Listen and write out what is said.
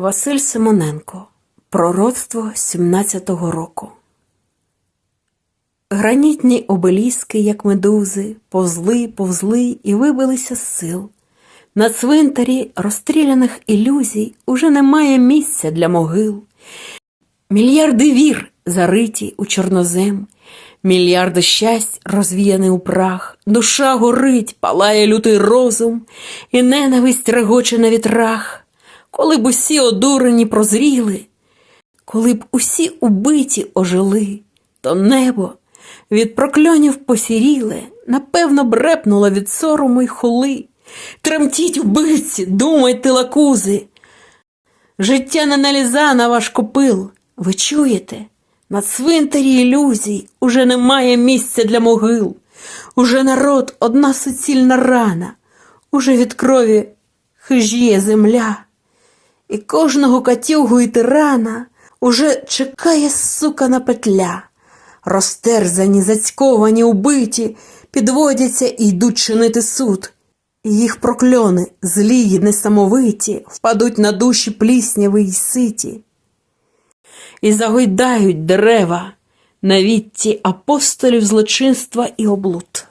Василь Симоненко. Пророцтво 17-го року. Гранітні обеліски, як медузи, повзли, повзли і вибилися з сил. На цвинтарі розстріляних ілюзій уже немає місця для могил. Мільярди вір зариті у чорнозем, мільярди щастя розвіяні у прах, душа горить, палає лютий розум, і ненависть регоче на вітрах. Коли б усі одурені прозріли, коли б усі убиті ожили, то небо від прокльонів посіріле, напевно, брепнуло від сорому й хули. Тремтіть вбивці, думайте, лакузи. Життя не наліза на ваш копил. Ви чуєте? На цвинтарі ілюзій уже немає місця для могил. Уже народ одна суцільна рана, уже від крові хижіє земля. І кожного катюгу і тирана уже чекає сукана петля. Розтерзані, зацьковані, убиті, підводяться і йдуть чинити суд. І їх прокльони, злі й несамовиті, впадуть на душі плісняви й ситі. І загойдають дерева на вітті апостолів злочинства і облуд.